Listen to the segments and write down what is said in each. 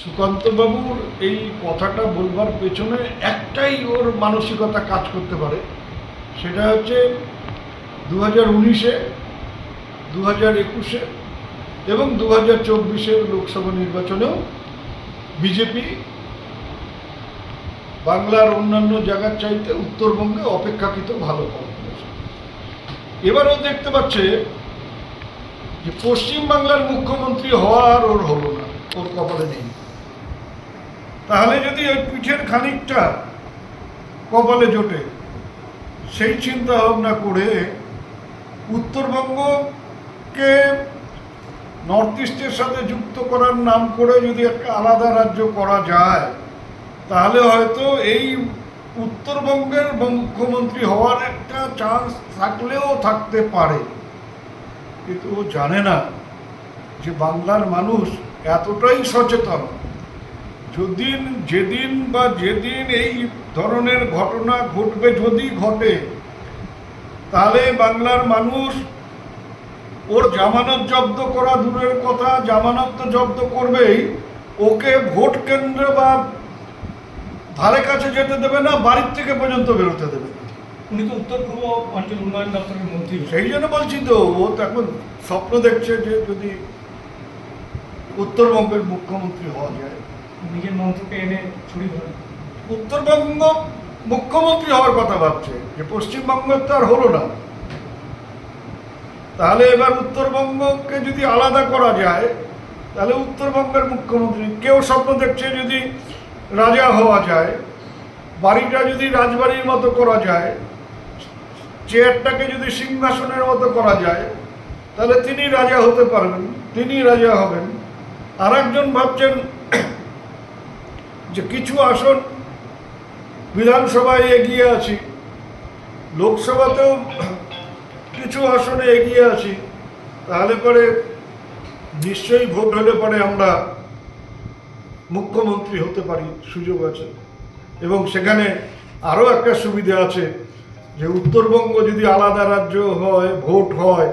সুকান্তবাবুর এই কথাটা বলবার পেছনে একটাই ওর মানসিকতা কাজ করতে পারে। সেটা হচ্ছে দু হাজার উনিশে দু হাজার একুশে এবং দু হাজার চব্বিশের লোকসভা নির্বাচনেও বিজেপি বাংলার অন্যান্য জায়গার চাইতে উত্তরবঙ্গে অপেক্ষাকৃত ভালো ফল এবারও দেখতে পাচ্ছে যে পশ্চিমবাংলার মুখ্যমন্ত্রী হওয়া আর ওর হলো না, ওর কপালে নেই। তাহলে যদি ওই পিঠের খানিকটা কপালে জোটে, সেই চিন্তা ভাবনা করে উত্তরবঙ্গকে নর্থ ইস্টের সাথে যুক্ত করার নাম করে যদি একটা আলাদা রাজ্য করা যায়, তাহলে হয়তো এই উত্তরবঙ্গের মুখ্যমন্ত্রী হওয়ার একটা চান্স থাকলেও থাকতে পারে। কিন্তু ও জানে না যে বাংলার মানুষ এতটাই সচেতন যদিন যেদিন বা যেদিন এই ধরনের ঘটনা ঘটবে যদি ঘটে তাহলে বাংলার মানুষ ওর জামানত জব্দ করা দূরের কথা জামানত তো জব্দ করবেই ওকে ভোট কেন্দ্র বা ধারে কাছে যেতে দেবে না বাড়ির থেকে পর্যন্ত বেরোতে দেবে। উনি তো উত্তর পূর্ব অঞ্চল উন্নয়ন দপ্তরের মন্ত্রী। সেই জন্য বলছি তো ও তো এখন স্বপ্ন দেখছে যে যদি উত্তরবঙ্গের মুখ্যমন্ত্রী হওয়া যায়। নিজের মন্ত্রকে এনে ছুরি ধরেন উত্তরবঙ্গ মুখ্যমন্ত্রী হওয়ার কথা ভাবছে, যে পশ্চিমবঙ্গের তো আর হলো না। তাহলে এবার উত্তরবঙ্গকে যদি আলাদা করা যায়, তাহলে উত্তরবঙ্গের মুখ্যমন্ত্রী, কেউ স্বপ্ন দেখছে যদি রাজা হওয়া যায়, বাড়িটা যদি রাজবাড়ির মতো করা যায়, চেয়ারটাকে যদি সিংহাসনের মতো করা যায়, তাহলে তিনি রাজা হতে পারবেন তিনি রাজা হবেন। আর একজন ভাবছেন যে কিছু আসন বিধানসভায় এগিয়ে আছি, লোকসভাতেও কিছু আসনে এগিয়ে আছি, তাহলে পরে নিশ্চয়ই ভোট হলে পরে আমরা মুখ্যমন্ত্রী হতে পারি, সুযোগ আছে। এবং সেখানে আরও একটা সুবিধা আছে যে উত্তরবঙ্গ যদি আলাদা রাজ্য হয়, ভোট হয়,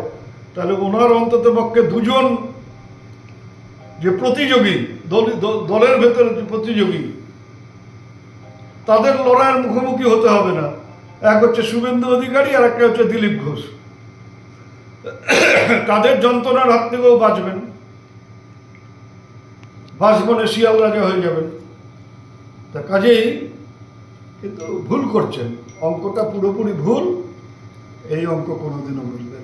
তাহলে ওনার অন্তত পক্ষে দুজন যে প্রতিযোগী, দল, দল- দলের ভেতরে যে প্রতিযোগী, তাদের লড়াইয়ের মুখোমুখি হতে হবে না। এক হচ্ছে শুভেন্দু অধিকারী আর একটা হচ্ছে দিলীপ ঘোষ। তাদের যন্ত্রণার হাত থেকেও বাঁচবেন। বাঁচবনে শিয়াল রাজা হয়ে যাবেন। তা কাজেই কিন্তু ভুল করছেন। অঙ্কটা পুরোপুরি ভুল, এই অঙ্ক কোনোদিনও মিলবে